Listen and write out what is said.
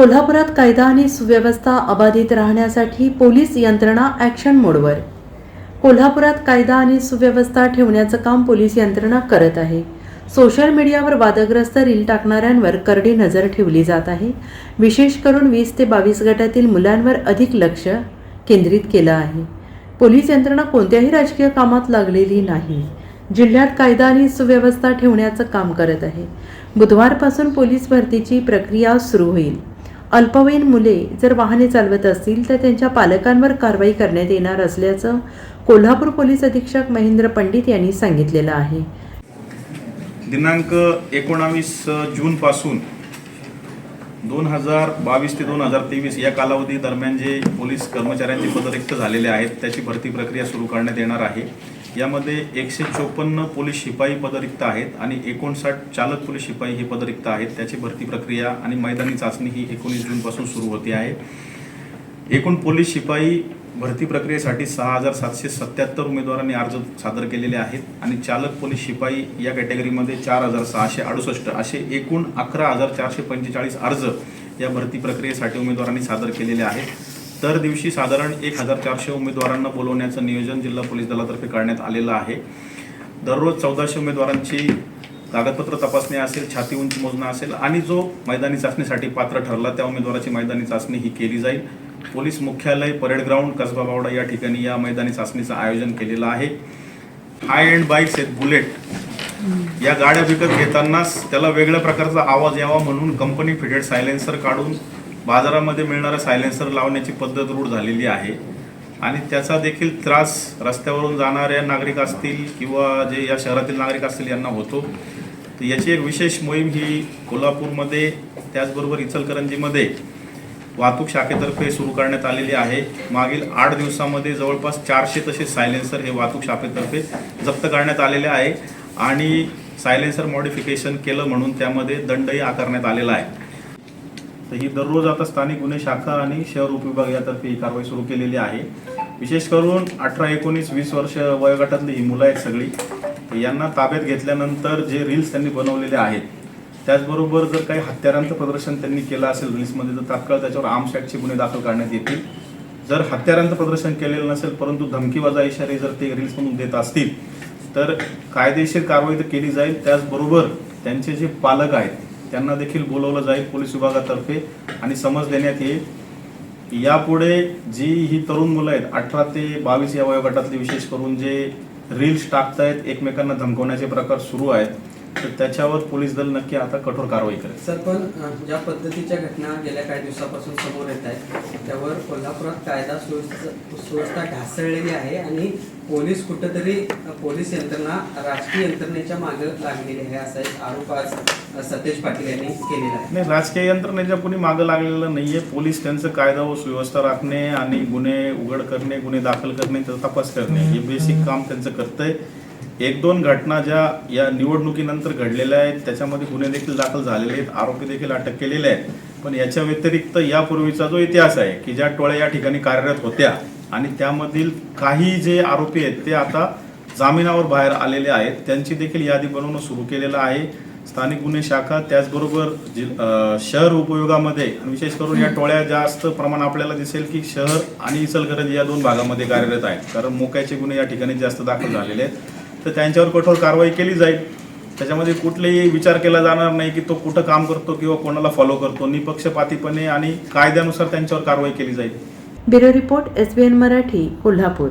कोल्हापुरात कायदा आणि सुव्यवस्था अबाधित राहण्यासाठी पोलीस यंत्रणा ॲक्शन मोडवर कोल्हापुरात कायदा आणि सुव्यवस्था ठेवण्याचं काम पोलीस यंत्रणा करत आहे. सोशल मीडियावर वादग्रस्त रील टाकणाऱ्यांवर करडी नजर ठेवली जात आहे. विशेष करून वीस ते बावीस गटातील मुलांवर अधिक लक्ष केंद्रित केलं आहे. पोलीस यंत्रणा कोणत्याही राजकीय कामात लागलेली नाही. जिल्ह्यात कायदा आणि सुव्यवस्था ठेवण्याचं काम करत आहे. बुधवारपासून पोलीस भरतीची प्रक्रिया सुरू होईल. अल्पवयीन मुले जर वाहने चालवत असतील तर त्यांच्या पालकांवर कारवाई करण्यात येणार असल्याचं कोल्हापूर पोलीस अधीक्षक महेंद्र पंडित यांनी सांगितलेलं आहे. दिनांक एकोणावीस जूनपासून दोन हजार बावीस ते दोन हजार तेवीस या कालावधी दरम्यान जे पोलीस कर्मचाऱ्यांचे पद रिक्त झालेले आहेत त्याची भरती प्रक्रिया सुरू करण्यात येणार आहे. यामध्ये एकशे चोपन्न पोलीस शिपाई पदरिक्त आहेत आणि एकोणसाठ चालक पोलीस शिपाई हे पदरिक्त आहेत. त्याची भरती प्रक्रिया आणि मैदानी चाचणी ही एकोणीस जूनपासून सुरू होते आहे. एकूण पोलीस शिपाई भरती प्रक्रियेसाठी सहा हजार सातशे सत्याहत्तर उमेदवारांनी अर्ज सादर केलेले आहेत आणि चालक पोलीस शिपाई या कॅटेगरीमध्ये चार हजार सहाशे अडुसष्ट असे एकूण अकरा हजार चारशे पंचेचाळीस अर्ज या भरती प्रक्रियेसाठी उमेदवारांनी सादर केलेले आहेत. दर दिवशी साधारण एक हजार चारशे उमेदवारांना बोलवण्याचं नियोजन जिल्हा पोलीस दलातर्फे करण्यात आलेलं आहे. दररोज चौदाशे उमेदवारांची कागदपत्र तपासणी असेल छाती उंची मोजणं असेल आणि जो मैदानी चाचणीसाठी पात्र ठरला त्या उमेदवाराची मैदानी चाचणी ही केली जाईल. पोलीस मुख्यालय परेड ग्राउंड कसबा बावडा या ठिकाणी या मैदानी चाचणीचं आयोजन केलेलं आहे. हाय अँड बाईक्स आहेत बुलेट या गाड्या विकत घेतानाच त्याला वेगळ्या प्रकारचा आवाज यावा म्हणून कंपनी फिटेड सायलेन्सर काढून बाजारामध्ये मिळणारा सायलेन्सर लावण्याची पद्धत रूढ झालेली आहे. आणि त्याचा देखील त्रास रस्त्यावरून जाणाऱ्या नागरिक असतील किंवा जे या शहरातील नागरिक असतील यांना होतो. तर याची एक विशेष मोहीम ही कोल्हापूरमध्ये त्याचबरोबर इचलकरंजीमध्ये वाहतूक शाखेतर्फे सुरू करण्यात आलेली आहे. मागील आठ दिवसामध्ये जवळपास चारशे तसे सायलेन्सर हे वाहतूक शाखेतर्फे जप्त करण्यात आलेले आहे आणि सायलेन्सर मॉडिफिकेशन केलं म्हणून त्यामध्ये दंडही आकारण्यात आलेला आहे. तर ही दररोज आता स्थानिक गुन्हे शाखा आणि शहर उपविभाग यातर्फे ही कारवाई सुरू केलेली आहे. विशेष करून अठरा एकोणीस वीस वर्ष वयोगटातली ही मुलं आहेत सगळी. यांना ताब्यात घेतल्यानंतर जे रील्स त्यांनी बनवलेले आहेत त्याचबरोबर जर काही हत्यारांचं प्रदर्शन त्यांनी केलं असेल रिलीजमध्ये तर तात्काळ त्याच्यावर आर्म्स ॲक्टचे गुन्हे दाखल करण्यात येतील. जर हत्यारांचं प्रदर्शन केलेलं नसेल परंतु धमकीवाजा इशारे जर ते रिलीजमधून देत असतील तर कायदेशीर कारवाई तर केली जाईल. त्याचबरोबर त्यांचे जे पालक आहेत त्यांना देखील बोलवलं जाईल पोलीस विभागातर्फे आणि समज देण्यात येईल. यापुढे जी ही तरुण मुलं आहेत अठरा ते बावीस या वयोगटातली विशेष करून जे रील्स टाकतायत एकमेकांना धमकवण्याचे प्रकार सुरू आहेत तर त्याच्यावर पोलीस दल नक्की आता कठोर कारवाई करेल. सर पण ज्या पद्धतीच्या घटना गेल्या काही दिवसापासून समोर येत आहेत त्यावर कोल्हापुरात कायदा सुव्यवस्था ढासळलेली आहे आणि पोलीस कुठंतरी पोलीस यंत्रणा राजकीय यंत्रणेच्या मागे लागलेली आहे असा एक आरोप आज सतेज पाटील यांनी केलेला आहे. नाही राजकीय यंत्रणेच्या कुणी मागं लागलेलं नाहीये पोलीस त्यांचं कायदा व सुव्यवस्था राखणे आणि गुन्हे उघड करणे गुन्हे दाखल करणे त्याचा तपास करणे हे बेसिक काम त्यांचं करतंय एक दोन घटना ज्या या निवडणुकीनंतर घडलेल्या आहेत त्याच्यामध्ये गुन्हे देखील दाखल झालेले आहेत आरोपी देखील अटक केलेले आहेत. पण याच्या व्यतिरिक्त यापूर्वीचा जो इतिहास आहे की ज्या टोळ्या या ठिकाणी कार्यरत होत्या आणि त्यामधील काही जे आरोपी आहेत ते आता जामिनावर बाहेर आलेले आहेत. त्यांची देखील यादी बनवणं सुरू केलेलं आहे. स्थानिक गुन्हे शाखा त्याचबरोबर जि शहर उपयोगामध्ये विशेष करून या टोळ्या जास्त प्रमाण आपल्याला दिसेल की शहर आणि इचलकरंजी या दोन भागामध्ये कार्यरत आहेत. कारण मोक्याचे गुन्हे या ठिकाणी जास्त दाखल झालेले आहेत. तर त्यांच्यावर कठोर कारवाई केली जाईल. त्याच्यामध्ये कुठलेही विचार केला जाणार नाही की तो कुठं काम करतो किंवा कोणाला फॉलो करतो. निपक्षपातीपणे आणि कायद्यानुसार त्यांच्यावर कारवाई केली जाईल. Bureau report S B N Marathi Kolhapur.